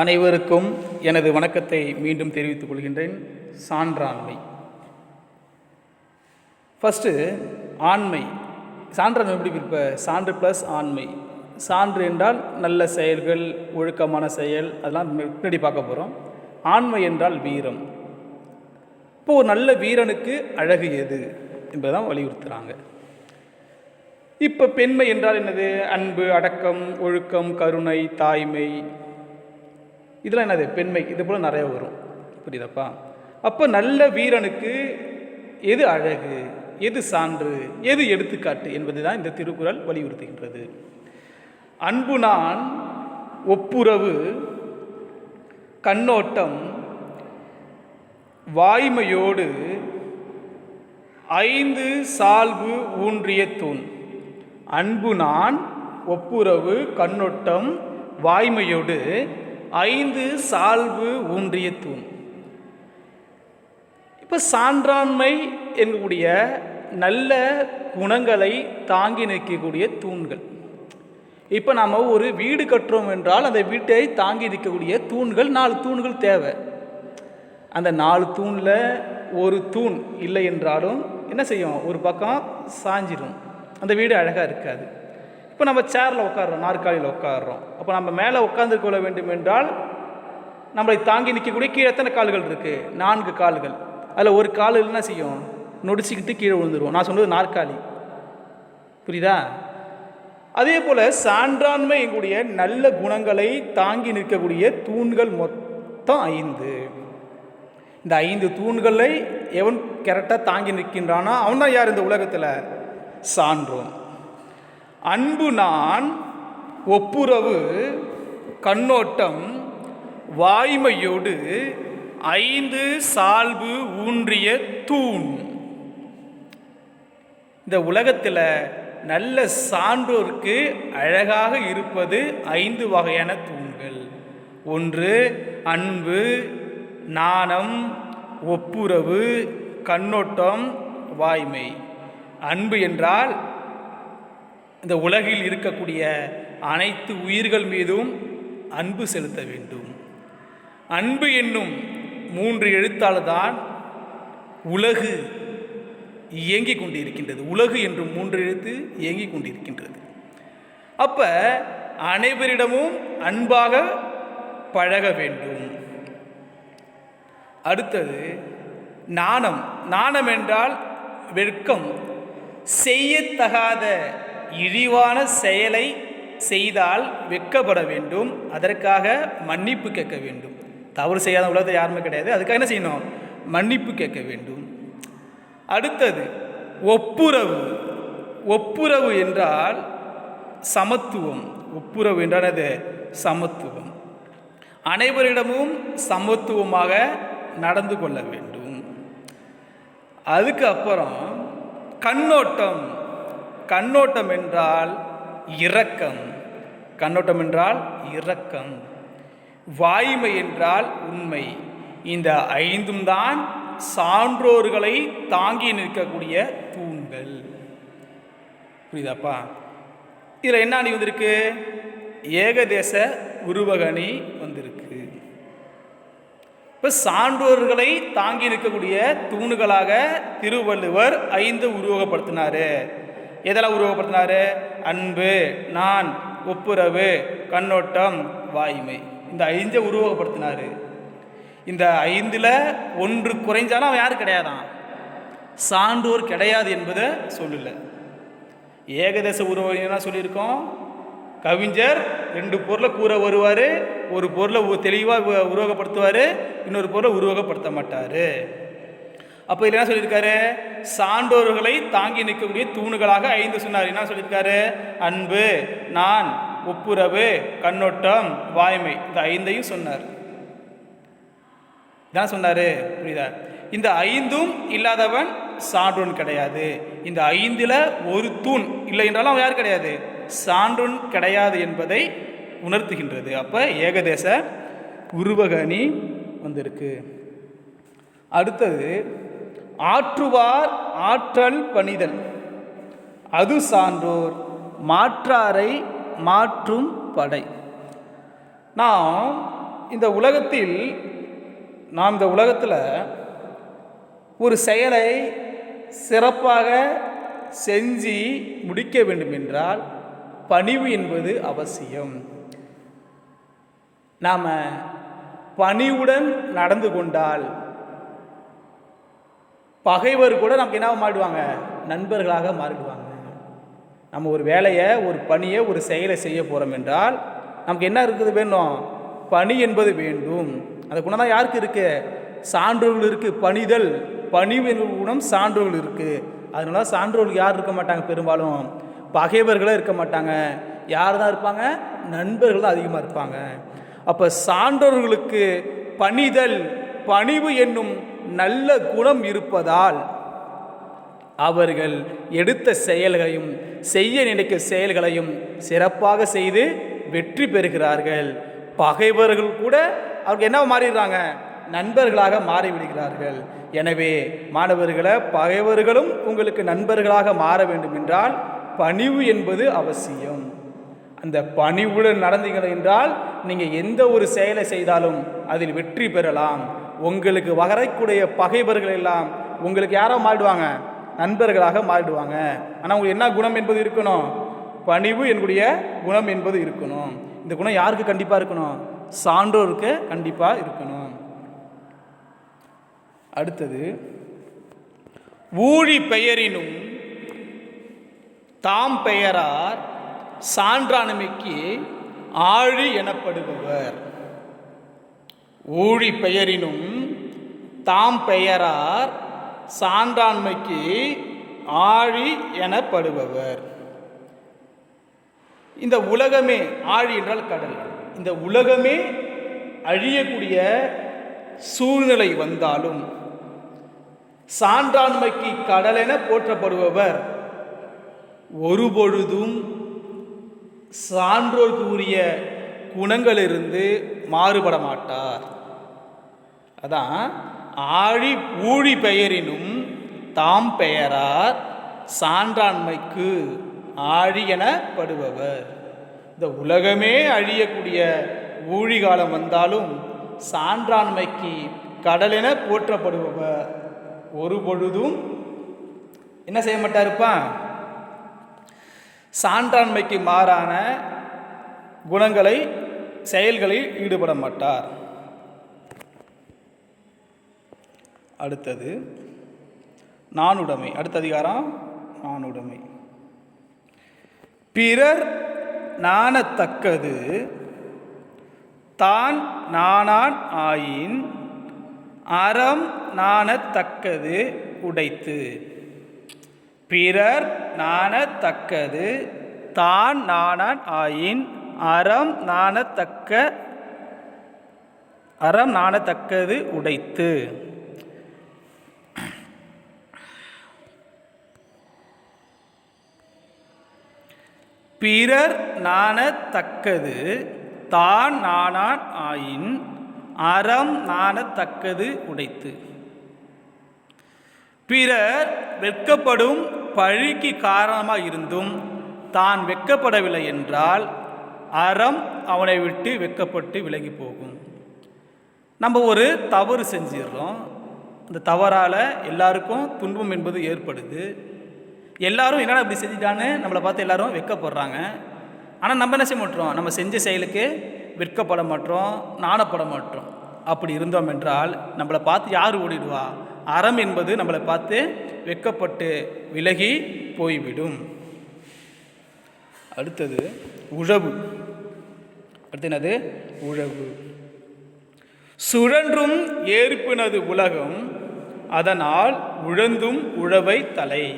அனைவருக்கும் எனது வணக்கத்தை மீண்டும் தெரிவித்துக் கொள்கின்றேன். சான்றாண்மை ஃபஸ்ட்டு ஆண்மை. சான்றாண்மை எப்படி பிரிப்ப சான்று ப்ளஸ் ஆண்மை. சான்று என்றால் நல்ல செயல்கள் ஒழுக்கமான செயல் அதெல்லாம் பின்னாடி பார்க்க போகிறோம் ஆண்மை என்றால் வீரம். இப்போ ஒரு நல்ல வீரனுக்கு அழகு எது? என்பதான் வலியுறுத்துகிறாங்க இப்போ பெண்மை என்றால் என்னது? அன்பு அடக்கம் ஒழுக்கம் கருணை தாய்மை. இதெல்லாம் என்னது? பெண்மை. இது போல் நிறைய வரும். புரியுதாப்பா? அப்போ நல்ல வீரனுக்கு எது அழகு? எது சான்று? எது எடுத்துக்காட்டு? என்பது தான் இந்த திருக்குறள் வலியுறுத்துகின்றது. அன்பு நான் ஒப்புரவு கண்ணோட்டம் வாய்மையோடு ஐந்து சால்வு ஊன்றிய தூண். அன்பு நான் ஒப்புரவு கண்ணோட்டம் வாய்மையோடு ஐந்து சால்பு ஊன்றிய தூண் இப்போ சான்றாண்மை என்கூடிய நல்ல குணங்களை தாங்கி நிற்கக்கூடிய தூண்கள். இப்போ நாம் ஒரு வீடு கட்டுறோம் என்றால் அந்த வீட்டை தாங்கி நிற்கக்கூடிய தூண்கள் நாலு தூண்கள் தேவை. அந்த நாலு தூணில் ஒரு தூண் இல்லை என்றாலும் என்ன செய்யும்? ஒரு பக்கம் சாஞ்சிடும் அந்த வீடு அழகாக இருக்காது. இப்போ நம்ம சேரில் உட்காடுறோம் நாற்காலியில் உட்காடுறோம் அப்போ நம்ம மேலே உட்கார்ந்து கொள்ள வேண்டும் என்றால் நம்மளை தாங்கி நிற்கக்கூடிய கீழே எத்தனை கால்கள் இருக்குது நான்கு கால்கள். அதில் ஒரு கால் என்ன செய்யும்? நொடிச்சிக்கிட்டு கீழே விழுந்துருவோம். நான் சொன்னது நாற்காலி. புரியுதா? அதே போல் சான்றாண்மை எங்களுடைய நல்ல குணங்களை தாங்கி நிற்கக்கூடிய தூண்கள் மொத்தம் ஐந்து. இந்த ஐந்து தூண்களை எவன் கரெக்டாக தாங்கி நிற்கின்றானோ அவன் தான் யார் இந்த உலகத்தில்? சான்றோம் அன்பு நான் ஒப்புரவு கண்ணோட்டம் வாய்மையோடு ஐந்து சால்பு ஊன்றிய தூண். இந்த உலகத்தில் நல்ல சான்றோருக்கு அழகாக இருப்பது ஐந்து வகையான தூண்கள். ஒன்று அன்பு நாணம் ஒப்புரவு கண்ணோட்டம் வாய்மை. அன்பு என்றால் இந்த உலகில் இருக்கக்கூடிய அனைத்து உயிர்கள் மீதும் அன்பு செலுத்த வேண்டும். அன்பு என்னும் மூன்று எழுத்தால் தான் உலகு இயங்கிக் கொண்டிருக்கின்றது. உலகு என்றும் மூன்று எழுத்து இயங்கிக் கொண்டிருக்கின்றது. அப்போ அனைவரிடமும் அன்பாக பழக வேண்டும். அடுத்தது நாணம். நாணம் என்றால் வெட்கம். செய்யத்தகாத இழிவான செயலை செய்தால் வெட்கப்பட வேண்டும். அதற்காக மன்னிப்பு கேட்க வேண்டும். தவறு செய்யாத உலகத்தில் யாருமே கிடையாது. அதுக்காக என்ன செய்யணும்? மன்னிப்பு கேட்க வேண்டும். அடுத்தது ஒப்புரவு. ஒப்புரவு என்றால் சமத்துவம். ஒப்புரவு என்றால் அது சமத்துவம். அனைவரிடமும் சமத்துவமாக நடந்து கொள்ள வேண்டும். அதுக்கப்புறம் கண்ணோட்டம். கண்ணோட்டம் என்றால் இரக்கம். கண்ணோட்டம் என்றால் இரக்கம். வாய்மை என்றால் உண்மை. இந்த ஐந்தும் தான் சான்றோர்களை தாங்கி நிற்கக்கூடிய தூண்கள். புரியுதாப்பா? இதில் என்ன அணி வந்திருக்கு? ஏகதேச உருவகணி வந்திருக்கு. இப்போ சான்றோர்களை தாங்கி நிற்கக்கூடிய தூணுகளாக திருவள்ளுவர் ஐந்து உருவகப்படுத்தினார். எதெல்லாம் உருவகப்படுத்தினார்? அன்பு நான் ஒப்புரவு கண்ணோட்டம் வாய்மை. இந்த ஐந்தை உருவகப்படுத்தினார். இந்த ஐந்தில் ஒன்று குறைஞ்சாலும் அவன் யார் கிடையாதான்? சான்றோர் கிடையாது என்பதை சொல்லல. ஏகதேச உருவகம்னா சொல்லியிருக்கோம்? கவிஞர் ரெண்டு பொருளை கூற வருவார் ஒரு பொருளை தெளிவாக உருவகப்படுத்துவார் இன்னொரு பொருளை உருவகப்படுத்த மாட்டார். அப்போ இதில் என்ன சொல்லியிருக்காரு? சான்றோர்களை தாங்கி நிற்கக்கூடிய தூணுகளாக ஐந்து சொன்னார். என்ன சொல்லியிருக்காரு? அன்பு நான் ஒப்புரவு கண்ணோட்டம் வாய்மை இந்த ஐந்தையும் சொன்னார். தான் சொன்னார். புரியுதா? இந்த ஐந்தும் இல்லாதவன் சான்றோன் கிடையாது. இந்த ஐந்தில் ஒரு தூண் இல்லை என்றாலும் அவன் யார் கிடையாது? சான்றோன் கிடையாது என்பதை உணர்த்துகின்றது. அப்போ ஏகதேச உருவகணி வந்திருக்கு. அடுத்தது ஆற்றுவார் ஆற்றல் பணிதல். அது சான்றோர் மாற்றாரை மாற்றும் படை. நாம் இந்த உலகத்தில் நாம் இந்த உலகத்தில் ஒரு செயலை சிறப்பாக செஞ்சு முடிக்க வேண்டும் என்றால் பணிவு என்பது அவசியம். நாம் பணிவுடன் நடந்து கொண்டால் பகைவர் கூட நமக்கு என்ன மாறிடுவாங்க? நண்பர்களாக மாறிடுவாங்க. நம்ம ஒரு வேலையை ஒரு பணியை ஒரு செயலை செய்ய போகிறோம் என்றால் நமக்கு என்ன இருக்குது வேணும்? பணி என்பது வேண்டும். அந்த குணம் தான் யாருக்கு இருக்கு? சான்றோர்கள் இருக்கு. பணிதல் பணிவு என்ற குணம் சான்றோர்கள் இருக்கு. அதனால சான்றோர்கள் யார் இருக்க மாட்டாங்க பெரும்பாலும்? பகைவர்களே இருக்க மாட்டாங்க. யார் தான் இருப்பாங்க? நண்பர்கள் தான் அதிகமாக இருப்பாங்க. அப்போ சான்றோர்களுக்கு பணிதல் பணிவு என்னும் நல்ல குணம் இருப்பதால் அவர்கள் எடுத்த செயல்களையும் செய்ய நினைக்க செயல்களையும் சிறப்பாக செய்து வெற்றி பெறுகிறார்கள். பகைவர்கள் கூட அவருக்கு என்ன மாறிடுறாங்க? நண்பர்களாக மாறிவிடுகிறார்கள். எனவே மாணவர்களை பகைவர்களும் உங்களுக்கு நண்பர்களாக மாற வேண்டும் என்றால் பணிவு என்பது அவசியம். அந்த பணிவுடன் நடந்தீர்கள் என்றால் நீங்கள் எந்த ஒரு செயலை செய்தாலும் அதில் வெற்றி பெறலாம். உங்களுக்கு வரக்கூடிய பகைவர்கள் எல்லாம் உங்களுக்கு யாரோ மாறிடுவாங்க? நண்பர்களாக மாறிடுவாங்க. ஆனால் உங்களுக்கு என்ன குணம் என்பது இருக்கணும்? பணிவு என்னுடைய குணம் என்பது இருக்கணும். இந்த குணம் யாருக்கு கண்டிப்பாக இருக்கணும்? சான்றோருக்கு கண்டிப்பாக இருக்கணும். அடுத்தது ஊழி பெயரினும் தாம் பெயரார் சான்றாண்மைக்கு ஆழி எனப்படுபவர். ஊழி பெயரினும் தாம் பெயரார் சான்றாண்மைக்கு ஆழி எனப்படுபவர். இந்த உலகமே ஆழி என்றால் கடல். இந்த உலகமே அழியக்கூடிய சூழ்நிலை வந்தாலும் சான்றாண்மைக்கு கடல் என போற்றப்படுபவர். ஒருபொழுதும் சான்றோர்க்கு உரிய குணங்களிலிருந்து மாறுபட மாட்டார் அதான் ஆழி ஊழி பெயரினும் தாம் பெயரார் சான்றாண்மைக்கு ஆழி எனப்படுபவர். இந்த உலகமே அழியக்கூடிய ஊழி காலம் வந்தாலும் சான்றாண்மைக்கு கடலென போற்றப்படுபவர். ஒரு பொழுதும் என்ன செய்ய மாட்டாருப்பான்? சான்றாண்மைக்கு மாறான குணங்களை செயல்களில் ஈடுபட மாட்டார் அடுத்தது நானுடைமை. அடுத்த அதிகாரம் நானுடைமை. பிறர் நாணத்தக்கது தான் நானான் ஆயின் அறம் நாணத்தக்கது உடைத்து. பிறர் நாணத்தக்கது தான் நாணான் ஆயின் அறம் நாணத்தக்க அறம் நாணத்தக்கது உடைத்து. பிறர் நாணத்தக்கது தான் நாணான் ஆயின் அறம் நாணத்தக்கது உடைத்து. பிறர் வெட்கப்படும் பழிக்கு காரணமாக இருந்தும் தான் வெட்கப்படவில்லை என்றால் அறம் அவனை விட்டு வெட்கப்பட்டு விலகி போகும். நம்ம ஒரு தவறு செஞ்சிடுறோம் அந்த தவறால் எல்லாருக்கும் துன்பம் என்பது ஏற்படுது. எல்லாரும் என்னடா இப்படி செஞ்சுட்டான்னு நம்மளை பார்த்து எல்லாரும் வெட்கப்படுறாங்க ஆனால் நம்ம என்ன செய்ய மாட்டோம்? நம்ம செஞ்ச செயலுக்கு வெட்கப்பட மாட்டோம் நாணப்பட மாட்டோம். அப்படி இருந்தோம் என்றால் நம்மளை பார்த்து யார் ஓடிடுவா? அறம் என்பது நம்மளை பார்த்து வெட்கப்பட்டு விலகி போய்விடும். அடுத்தது உழவு. அடுத்து என்னது உழவு. சுழன்றும் ஏற்பினது உலகம் அதனால் உழந்தும் உழவை தலை.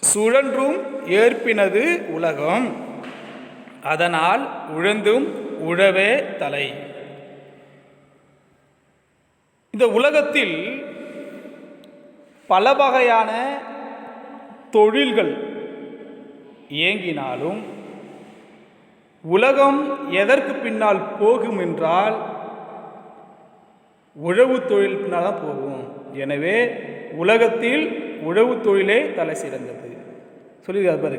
சுழன்றும் ஏற்பினது உலகம் அதனால் உழந்தும் உழவே தலை. இந்த உலகத்தில் பல வகையான தொழில்கள் இயங்கினாலும் உலகம் எதற்கு பின்னால் போகும் என்றால் உழவு தொழில் பின்னால் தான் போகும். எனவே உலகத்தில் உழவு தொழிலே தலை சிறந்தது. சொல்லி பாரு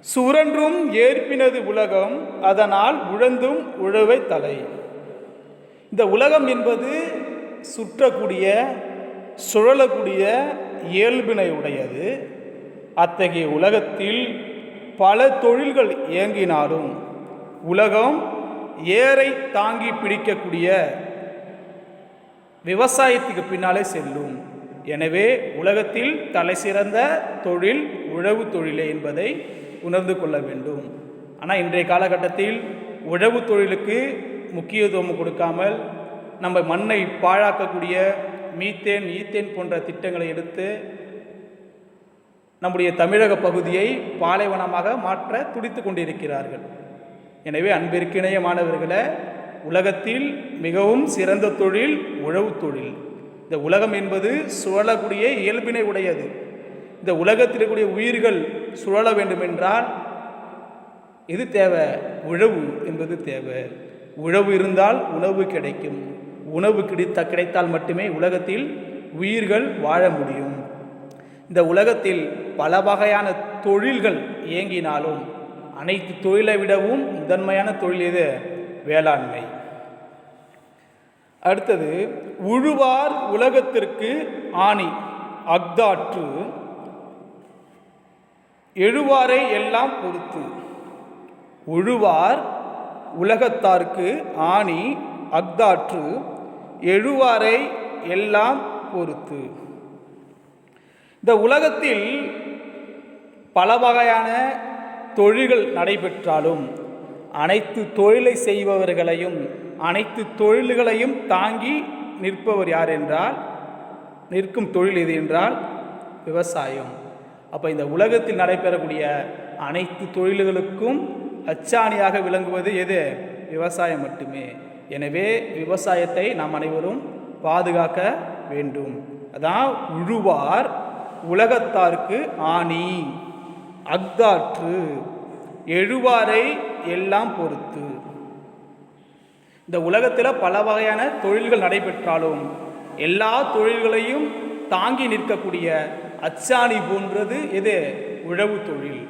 சுரன்றும் ஏற்பினது உலகம் அதனால் உழந்தும் உழவை தலை. இந்த உலகம் என்பது சுற்றக்கூடிய சுழலக்கூடிய இயல்பினை உடையது அத்தகைய உலகத்தில் பல தொழில்கள் இயங்கினாலும் உலகம் ஏரை தாங்கி பிடிக்கக்கூடிய விவசாயத்துக்கு பின்னாலே செல்லும். எனவே உலகத்தில் தலை சிறந்த தொழில் உழவு தொழிலே என்பதை உணர்ந்து கொள்ள வேண்டும். ஆனால் இன்றைய காலகட்டத்தில் உழவு தொழிலுக்கு முக்கியத்துவம் கொடுக்காமல் நம்ம மண்ணை பாழாக்கக்கூடிய மீத்தேன் ஈத்தேன் போன்ற திட்டங்களை எடுத்து நம்முடைய தமிழக பகுதியை பாலைவனமாக மாற்ற துடித்து கொண்டிருக்கிறார்கள். எனவே அன்பிற்கிணைய மாணவர்களே உலகத்தில் மிகவும் சிறந்த தொழில் உழவு தொழில். இந்த உலகம் என்பது சுழலக்கூடிய இயல்பினை உடையது. இந்த உலகத்தில் இருக்கக்கூடிய உயிர்கள் சுழல வேண்டுமென்றால் எது தேவை? உழவு என்பது தேவை. உழவு இருந்தால் உணவு கிடைக்கும். உணவு கிடைத்த கிடைத்தால் மட்டுமே உலகத்தில் உயிர்கள் வாழ முடியும். இந்த உலகத்தில் பல வகையான தொழில்கள் இயங்கினாலும் அனைத்து தொழிலை விடவும் முதன்மையான தொழில் எது? வேளாண்மை. அடுத்தது உழுவார் உலகத்திற்கு ஆணி அக்தாற்று எழுவாரை எல்லாம் பொறுத்து. உழுவார் உலகத்தார்க்கு ஆணி அக்தாற்று எழுவாரை எல்லாம் பொறுத்து. இந்த உலகத்தில் பல வகையான தொழில்கள் நடைபெற்றாலும் அனைத்து தொழிலை செய்பவர்களையும் அனைத்து தொழில்களையும் தாங்கி நிற்பவர் யார் என்றால் நிற்கும் தொழில் எது என்றால் விவசாயம். அப்போ இந்த உலகத்தில் நடைபெறக்கூடிய அனைத்து தொழில்களுக்கும் அச்சாணியாக விளங்குவது எது? விவசாயம் மட்டுமே. எனவே விவசாயத்தை நாம் அனைவரும் பாதுகாக்க வேண்டும். அதான் உழுவார் உலகத்தார்க்கு ஆணி. அக்தாற்று எழுவாரை எல்லாம் பொறுத்து. இந்த உலகத்தில் பல வகையான தொழில்கள் நடைபெற்றாலும் எல்லா தொழில்களையும் தாங்கி நிற்கக்கூடிய அச்சாணி போன்றது எது? உழவு தொழில்.